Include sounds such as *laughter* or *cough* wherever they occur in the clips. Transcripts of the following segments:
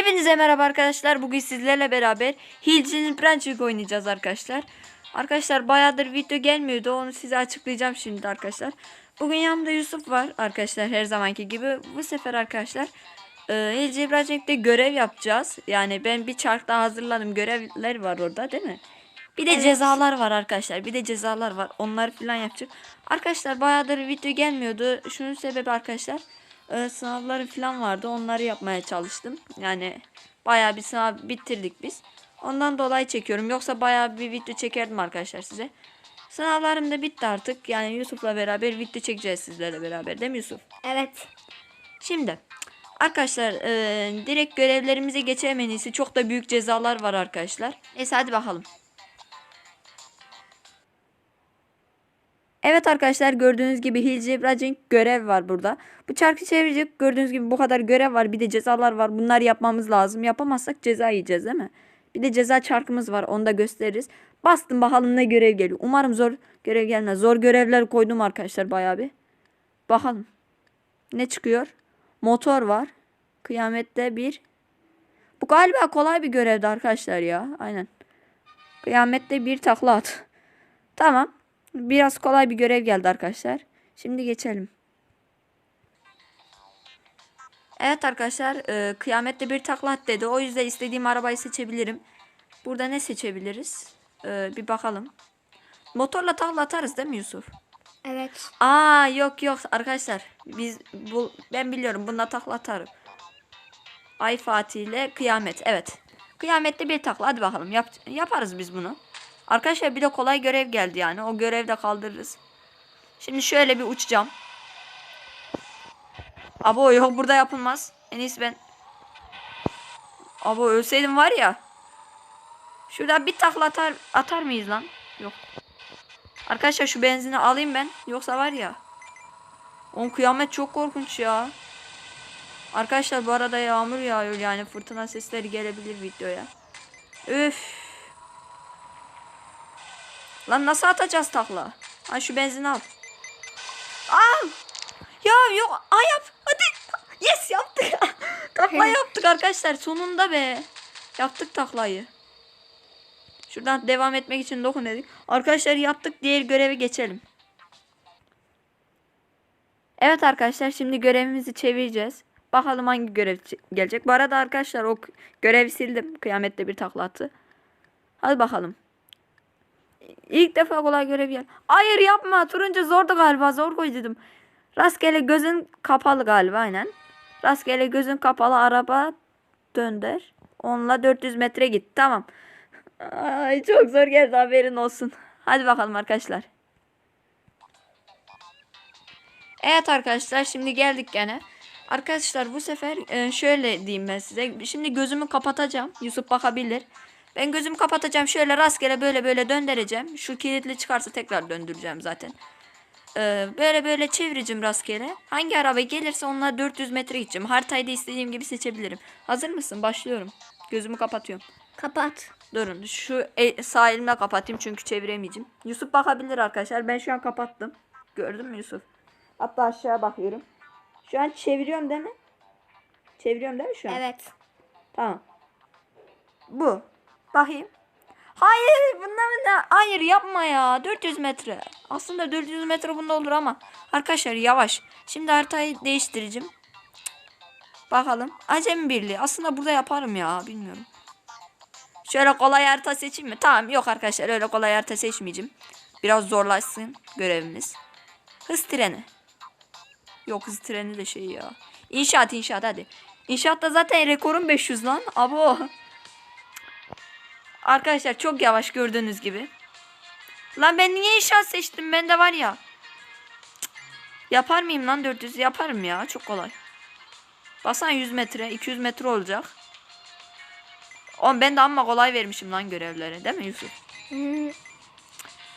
Hepinize merhaba arkadaşlar. Bugün sizlerle beraber Hilci'nin Branching oynayacağız arkadaşlar. Arkadaşlar bayağıdır video gelmiyordu. Onu size açıklayacağım şimdi arkadaşlar. Bugün yanımda Yusuf var arkadaşlar her zamanki gibi. Bu sefer arkadaşlar e, Hilci Branching'de görev yapacağız. Yani ben bir çark daha hazırladım. Görevler var orada değil mi? Bir de Evet. cezalar var arkadaşlar. Bir de cezalar var. Onları falan yapacağım. Arkadaşlar bayağıdır video gelmiyordu. Şunun sebebi arkadaşlar e, sınavları falan vardı. Onları yapmaya çalıştım. Yani bayağı bir sınav bitirdik biz. Ondan dolayı çekiyorum. Yoksa bayağı bir video çekerdim arkadaşlar size. Sınavlarım da bitti artık. Yani Yusuf'la beraber video çekeceğiz sizlerle beraber değil mi Yusuf? Evet. Şimdi arkadaşlar e, direkt görevlerimize geçelim en iyisi. Çok da büyük cezalar var arkadaşlar. Neyse hadi bakalım. Evet arkadaşlar gördüğünüz gibi Hilci Bracing görev var burada. Bu çarkı çevirecek gördüğünüz gibi bu kadar görev var. Bir de cezalar var. Bunları yapmamız lazım. Yapamazsak ceza yiyeceğiz değil mi? Bir de ceza çarkımız var. Onu da gösteririz. Bastım bakalım ne görev geliyor. Umarım zor görev gelmez. Zor görevler koydum arkadaşlar bayağı bir. Bakalım. Ne çıkıyor? Motor var. Kıyamette bir. Bu galiba kolay bir görevdi arkadaşlar ya. Aynen. Kıyamette bir takla at. Tamam. Biraz kolay bir görev geldi arkadaşlar. Şimdi geçelim. Evet arkadaşlar. e, kıyamette bir takla at dedi. O yüzden istediğim arabayı seçebilirim. Burada ne seçebiliriz? E, bir bakalım. Motorla takla atarız değil mi Yusuf? Evet. Aa yok yok arkadaşlar. Biz bu ben biliyorum bunda takla atarım. Ay Fatih ile kıyamet. Evet. Kıyamette bir takla. Hadi bakalım. Yap, yaparız biz bunu. Arkadaşlar bir de kolay görev geldi yani. O görevde kaldırırız. Şimdi şöyle bir uçacağım. Abo yok burada yapılmaz. En iyisi ben. Abo ölseydim var ya. Şurada bir takla atar, atar mıyız lan? Yok. Arkadaşlar şu benzini alayım ben. Yoksa var ya. On kıyamet çok korkunç ya. Arkadaşlar bu arada yağmur yağıyor yani fırtına sesleri gelebilir videoya. Üf. Lan nasıl atacağız takla? Ha şu benzini al. Al. Ya yok. Ay yap. Hadi. Yes yaptık. *laughs* takla yaptık arkadaşlar sonunda be. Yaptık taklayı. Şuradan devam etmek için dokun dedik. Arkadaşlar yaptık. Diğer göreve geçelim. Evet arkadaşlar şimdi görevimizi çevireceğiz. Bakalım hangi görev gelecek. Bu arada arkadaşlar o görevi sildim. Kıyamette bir takla attı. Hadi bakalım. İlk defa kolay görev gel. Hayır yapma. Turuncu zordu galiba. Zor koy dedim. Rastgele gözün kapalı galiba aynen. Rastgele gözün kapalı araba dönder. Onunla 400 metre git. Tamam. Ay çok zor geldi haberin olsun. Hadi bakalım arkadaşlar. Evet arkadaşlar şimdi geldik gene. Arkadaşlar bu sefer e, şöyle diyeyim ben size. Şimdi gözümü kapatacağım. Yusuf bakabilir. Ben gözümü kapatacağım. Şöyle rastgele böyle böyle döndüreceğim. Şu kilitli çıkarsa tekrar döndüreceğim zaten. E, böyle böyle çevireceğim rastgele. Hangi araba gelirse onunla 400 metre gideceğim. Haritayı da istediğim gibi seçebilirim. Hazır mısın? Başlıyorum. Gözümü kapatıyorum. Kapat. Durun şu e, sağ elimle kapatayım çünkü çeviremeyeceğim. Yusuf bakabilir arkadaşlar. Ben şu an kapattım. Gördün mü Yusuf? Hatta aşağı bakıyorum. Şu an çeviriyorum değil mi? Çeviriyorum değil mi şu an? Evet. Tamam. Bu. Bakayım. Hayır bunda mı ne? Hayır yapma ya. 400 metre. Aslında 400 metre bunda olur ama. Arkadaşlar yavaş. Şimdi haritayı değiştireceğim. Bakalım. Acemi birliği. Aslında burada yaparım ya. Bilmiyorum. Şöyle kolay harita seçeyim mi? Tamam yok arkadaşlar öyle kolay harita seçmeyeceğim. Biraz zorlaşsın görevimiz. Hız treni. Yok hız treni de şey ya. İnşaat inşaat hadi. İnşaatta zaten rekorum 500 lan. Abo. Arkadaşlar çok yavaş gördüğünüz gibi. Lan ben niye inşaat seçtim? Bende var ya. Cık. Yapar mıyım lan 400? Yaparım ya. Çok kolay. Basan 100 metre. 200 metre olacak. Oğlum ben de amma kolay vermişim lan görevleri. Değil mi Yusuf? Hmm,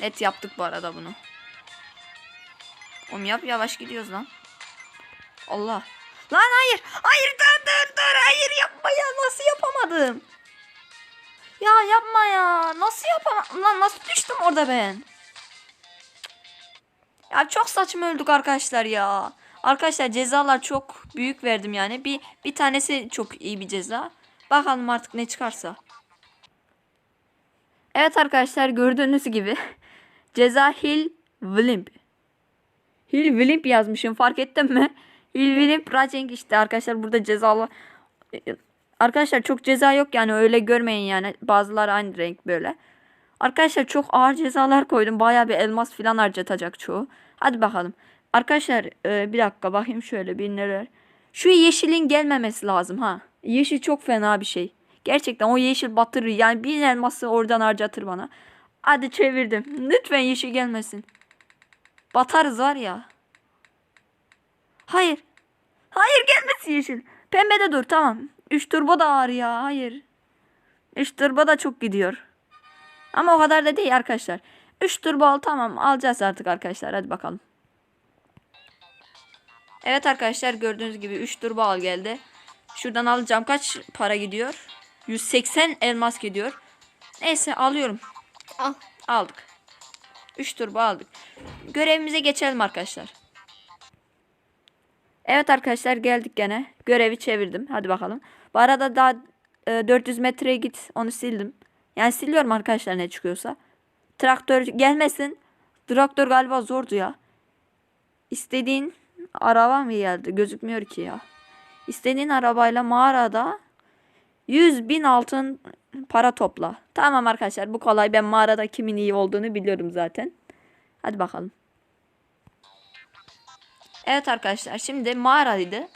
Net yaptık bu arada bunu. Oğlum yap yavaş gidiyoruz lan. Allah. Lan hayır. Hayır dur dur dur. Hayır yapma ya. Nasıl yapamadım? Ya yapma ya. Nasıl yapamadım? Lan nasıl düştüm orada ben? Ya çok saçma öldük arkadaşlar ya. Arkadaşlar cezalar çok büyük verdim yani. Bir bir tanesi çok iyi bir ceza. Bakalım artık ne çıkarsa. Evet arkadaşlar gördüğünüz gibi *laughs* ceza Hill Wlimp. Hill Wlimp yazmışım fark ettin mi? Hill Wlimp Racing işte arkadaşlar burada cezalı. Arkadaşlar çok ceza yok yani öyle görmeyin yani. Bazıları aynı renk böyle. Arkadaşlar çok ağır cezalar koydum. Bayağı bir elmas falan harcatacak çoğu. Hadi bakalım. Arkadaşlar e, bir dakika bakayım şöyle bir neler. Şu yeşilin gelmemesi lazım ha. Yeşil çok fena bir şey. Gerçekten o yeşil batırır. Yani bir elması oradan harcatır bana. Hadi çevirdim. Lütfen yeşil gelmesin. Batarız var ya. Hayır. Hayır gelmesin yeşil. Pembede dur tamam. 3 turbo da ağır ya. Hayır. 3 turbo da çok gidiyor. Ama o kadar da değil arkadaşlar. 3 turbo al tamam alacağız artık arkadaşlar. Hadi bakalım. Evet arkadaşlar gördüğünüz gibi 3 turbo al geldi. Şuradan alacağım. Kaç para gidiyor? 180 elmas gidiyor. Neyse alıyorum. Al. Aldık. 3 turbo aldık. Görevimize geçelim arkadaşlar. Evet arkadaşlar geldik gene. Görevi çevirdim. Hadi bakalım. Bu arada daha e, 400 metreye git. Onu sildim. Yani siliyorum arkadaşlar ne çıkıyorsa. Traktör gelmesin. Traktör galiba zordu ya. İstediğin araba mı geldi? Gözükmüyor ki ya. İstediğin arabayla mağarada 100 bin altın para topla. Tamam arkadaşlar bu kolay. Ben mağarada kimin iyi olduğunu biliyorum zaten. Hadi bakalım. Evet arkadaşlar şimdi mağaraydı.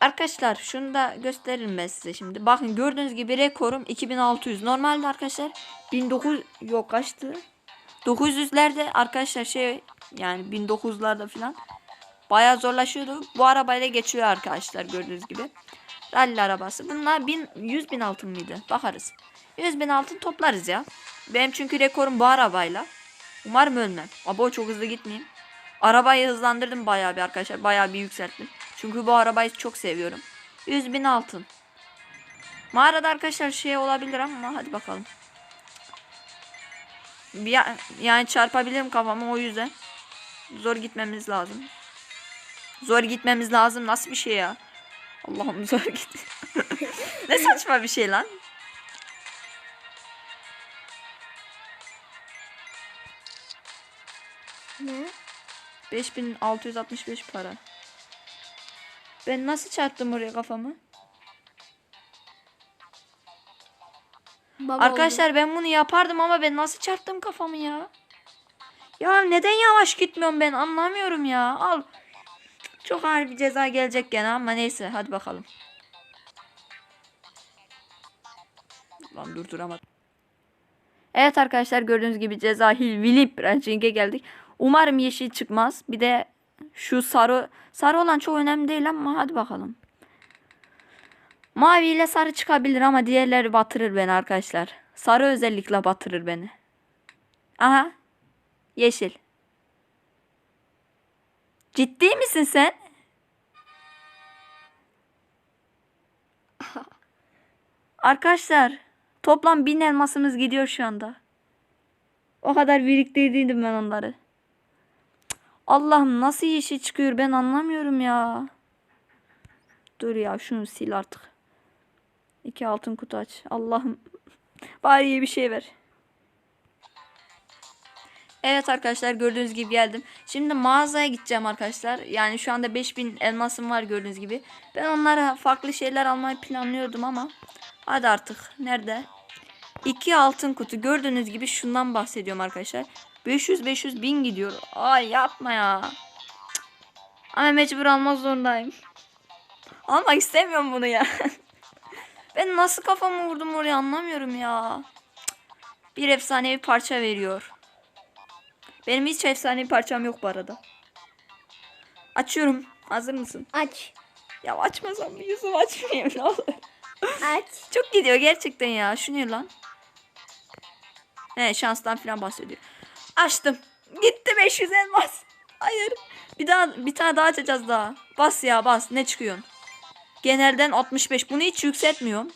Arkadaşlar şunu da gösteririm ben size şimdi. Bakın gördüğünüz gibi rekorum 2600. Normalde arkadaşlar 1900 yok kaçtı? 900'lerde arkadaşlar şey yani 1900'larda falan bayağı zorlaşıyordu. Bu arabayla geçiyor arkadaşlar gördüğünüz gibi. Rally arabası. Bunlar 1000 100 bin altın mıydı? Bakarız. 100 bin altın toplarız ya. Benim çünkü rekorum bu arabayla. Umarım ölmem. Abo çok hızlı gitmeyeyim. Arabayı hızlandırdım bayağı bir arkadaşlar. Bayağı bir yükselttim. Çünkü bu arabayı çok seviyorum. 100 bin altın. Mağarada arkadaşlar şey olabilir ama hadi bakalım. Bir ya- yani çarpabilirim kafamı o yüzden. Zor gitmemiz lazım. Zor gitmemiz lazım. Nasıl bir şey ya? Allah'ım zor git. *laughs* ne saçma bir şey lan. 5665 para. Ben nasıl çarptım oraya kafamı? Baba Arkadaşlar ben bunu yapardım ama ben nasıl çarptım kafamı ya? Ya neden yavaş gitmiyorum ben anlamıyorum ya. Al. Çok ağır bir ceza gelecek gene ama neyse hadi bakalım. Lan durduramadım. Evet arkadaşlar gördüğünüz gibi ceza Hill Willip Ranking'e geldik. Umarım yeşil çıkmaz. Bir de şu sarı sarı olan çok önemli değil ama hadi bakalım. Mavi ile sarı çıkabilir ama diğerleri batırır beni arkadaşlar. Sarı özellikle batırır beni. Aha. Yeşil. Ciddi misin sen? *laughs* Arkadaşlar toplam bin elmasımız gidiyor şu anda. O kadar biriktirdiydim ben onları. Allah'ım nasıl yeşil çıkıyor ben anlamıyorum ya. Dur ya şunu sil artık. İki altın kutu aç. Allah'ım. *laughs* Bari iyi bir şey ver. Evet arkadaşlar gördüğünüz gibi geldim. Şimdi mağazaya gideceğim arkadaşlar. Yani şu anda 5000 elmasım var gördüğünüz gibi. Ben onlara farklı şeyler almayı planlıyordum ama. Hadi artık. Nerede? İki altın kutu. Gördüğünüz gibi şundan bahsediyorum arkadaşlar. 500 500 bin gidiyor. Ay yapma ya. Cık. Ama mecbur almak zorundayım. Almak istemiyorum bunu ya. *laughs* ben nasıl kafamı vurdum oraya anlamıyorum ya. Cık. Bir efsanevi parça veriyor. Benim hiç efsanevi parçam yok bu arada. Açıyorum. Hazır mısın? Aç. Ya açmasam mı Yusuf açmayayım *laughs* ne olur. Aç. Çok gidiyor gerçekten ya. Şu ne lan? He şanstan falan bahsediyor. Açtım. Gitti 500 elmas. Hayır. Bir daha bir tane daha açacağız daha. Bas ya bas. Ne çıkıyorsun? Genelden 65. Bunu hiç yükseltmiyorum.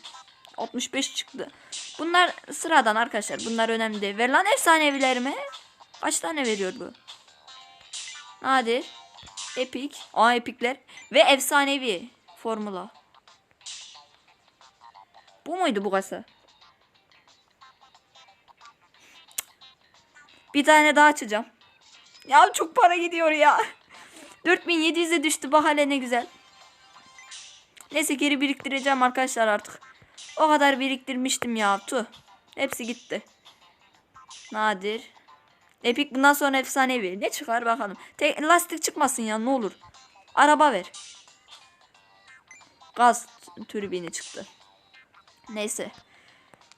65 çıktı. Bunlar sıradan arkadaşlar. Bunlar önemli değil. Ver lan efsanevilerime. Kaç tane veriyor bu? Hadi. Epic. Aa epikler. Ve efsanevi formula. Bu muydu bu kasa? Bir tane daha açacağım. Ya çok para gidiyor ya. 4700'e düştü bak hele ne güzel. Neyse geri biriktireceğim arkadaşlar artık. O kadar biriktirmiştim ya. Tu. Hepsi gitti. Nadir. Epic bundan sonra efsanevi. Ne çıkar bakalım. Tek, lastik çıkmasın ya ne olur. Araba ver. Gaz türbini çıktı. Neyse.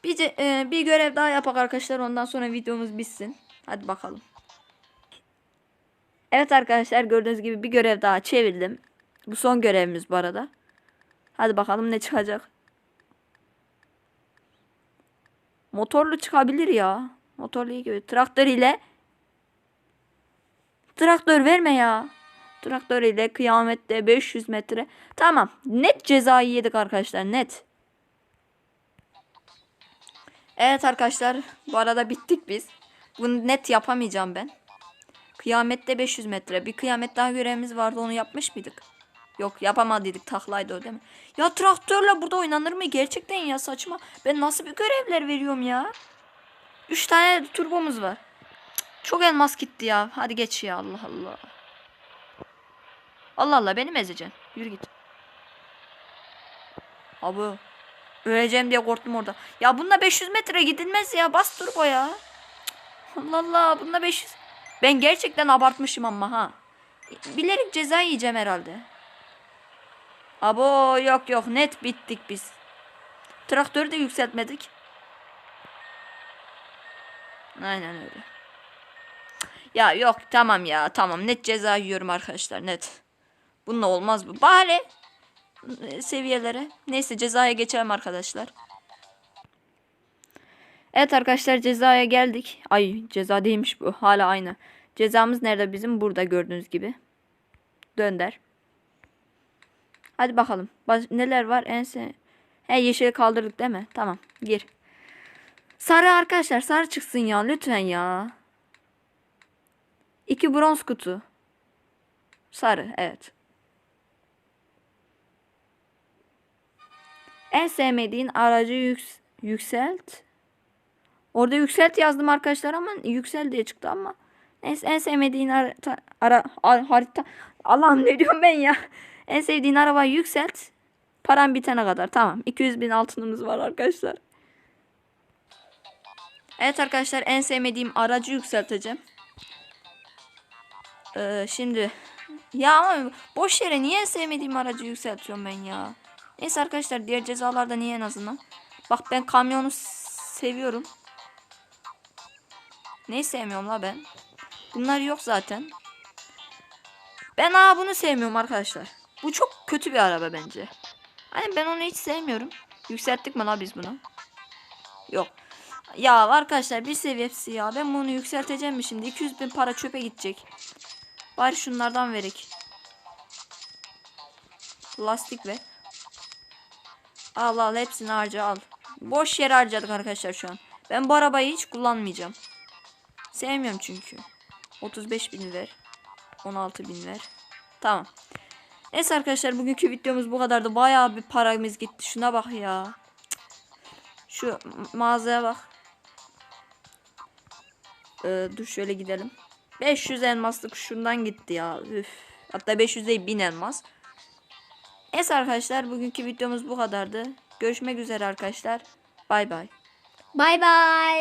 Bir, e, bir görev daha yapak arkadaşlar. Ondan sonra videomuz bitsin. Hadi bakalım. Evet arkadaşlar gördüğünüz gibi bir görev daha çevirdim. Bu son görevimiz bu arada. Hadi bakalım ne çıkacak. Motorlu çıkabilir ya. Motorlu iyi gibi. Traktör ile Traktör verme ya. Traktör ile kıyamette 500 metre. Tamam. Net cezayı yedik arkadaşlar. Net. Evet arkadaşlar. Bu arada bittik biz. Bunu net yapamayacağım ben. Kıyamette 500 metre. Bir kıyamet daha görevimiz vardı. Onu yapmış mıydık? Yok yapamadıydık. Taklaydı o değil mi? Ya traktörle burada oynanır mı? Gerçekten ya saçma. Ben nasıl bir görevler veriyorum ya? 3 tane turbomuz var. Çok elmas gitti ya. Hadi geç ya Allah Allah. Allah Allah beni mi ezeceksin? Yürü git. Abi. Öleceğim diye korktum orada. Ya bununla 500 metre gidilmez ya. Bas turbo ya. Allah Allah. Bununla 500. Ben gerçekten abartmışım ama ha. Bilerek ceza yiyeceğim herhalde. Abo yok yok net bittik biz. Traktörü de yükseltmedik. Aynen öyle. Ya yok tamam ya tamam net ceza yiyorum arkadaşlar net. Bununla olmaz bu. Bari e, seviyelere. Neyse cezaya geçelim arkadaşlar. Evet arkadaşlar cezaya geldik. Ay ceza değilmiş bu. Hala aynı. Cezamız nerede bizim? Burada gördüğünüz gibi. Dönder. Hadi bakalım. Baş- neler var? En se He yeşili kaldırdık değil mi? Tamam. Gir. Sarı arkadaşlar. Sarı çıksın ya. Lütfen ya. İki bronz kutu. Sarı. Evet. En sevmediğin aracı yüks- yükselt. Orada yükselt yazdım arkadaşlar ama yüksel diye çıktı ama. Neyse en sevmediğin harita, ara, harita. Allah'ım ne diyorum ben ya. *laughs* En sevdiğin arabayı yükselt. Param bitene kadar. Tamam. 200 bin altınımız var arkadaşlar. Evet arkadaşlar en sevmediğim aracı yükselteceğim. Ee, şimdi ya boş yere niye en sevmediğim aracı yükseltiyorum ben ya? Neyse arkadaşlar diğer cezalarda niye en azından? Bak ben kamyonu seviyorum. Neyi sevmiyorum la ben? Bunlar yok zaten. Ben aa bunu sevmiyorum arkadaşlar. Bu çok kötü bir araba bence. Hani ben onu hiç sevmiyorum. Yükselttik mi la biz bunu? Yok. Ya arkadaşlar bir seviyesi ya. Ben bunu yükselteceğim mi şimdi? 200 bin para çöpe gidecek. Bari şunlardan verek. Lastik ve Al al hepsini harca al. Boş yere harcadık arkadaşlar şu an. Ben bu arabayı hiç kullanmayacağım. Sevmiyorum çünkü. 35 bin ver. 16 bin ver. Tamam. Neyse arkadaşlar bugünkü videomuz bu kadardı. Bayağı bir paramız gitti. Şuna bak ya. Şu ma- mağazaya bak. Ee, dur şöyle gidelim. 500 elmaslık şundan gitti ya. Üf. Hatta 500 değil 1000 elmas. Neyse arkadaşlar bugünkü videomuz bu kadardı. Görüşmek üzere arkadaşlar. Bay bay. Bay bay.